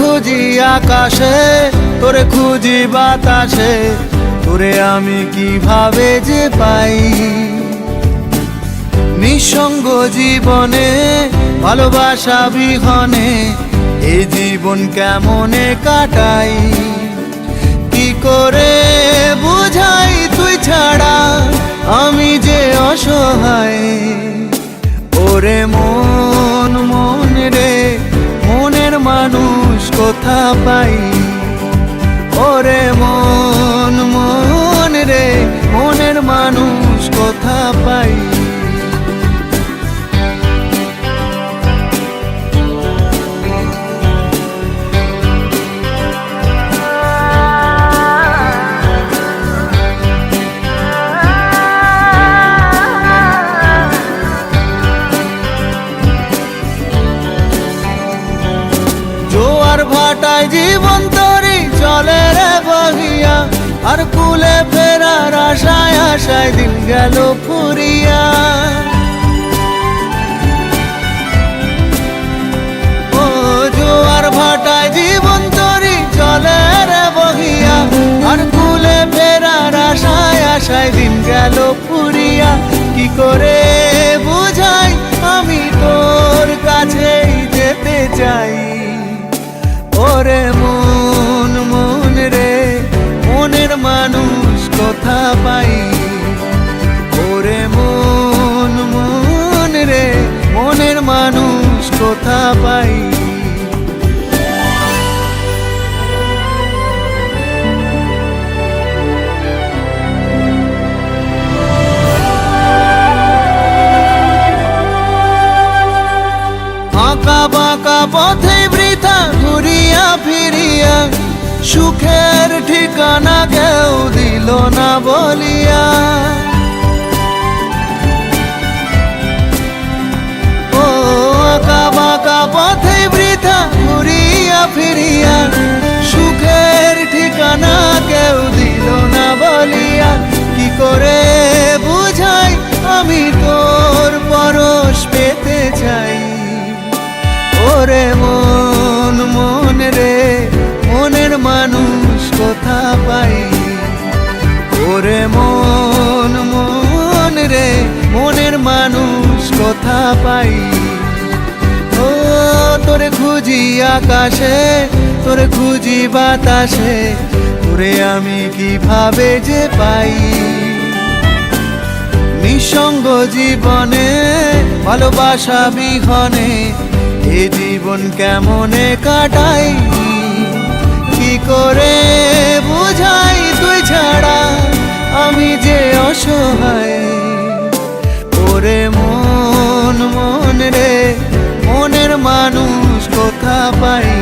খুঁজি আকাশে, তোরে খুঁজি বাতাসে, তোরে আমি কীভাবে যে পাই? নিঃসঙ্গ জীবনে, ভালোবাসা বিহনে এই জীবন কেমনে কাটাই? কি করে বুঝাই তুই ছাড়া? কোথা পাই ওরে মন। জীবন তরি চলে রে বহিয়া। আর কুলে ফেরার আশায় আশায় দিন গেল ফুরিয়া। ভাটায় চলে বহিয়া। আর কুলে ফেরার আশায় আশায় দিন গেল ফুরিয়া। কি করে ওরে মন মন রে, মনের মানুষ কোথা পাই। ওরে মন মন রে, মনের মানুষ কোথা পাই। বাঁকা পথে ফিরিয়া সুখের ঠিকানা কেউ দিল না বলিয়া। মনের মানুষ কোথা পাই। ও, তোরে খুঁজি আকাশে, তোরে খুঁজি বাতাসে, তোরে আমি কীভাবে যে পাই? নিঃসঙ্গ জীবনে, ভালোবাসা বিহনে, এ জীবন কেমনে কাটাই? কি করে বুঝাই ওরে মন মন রে। মনের মানুষ কোথা পাই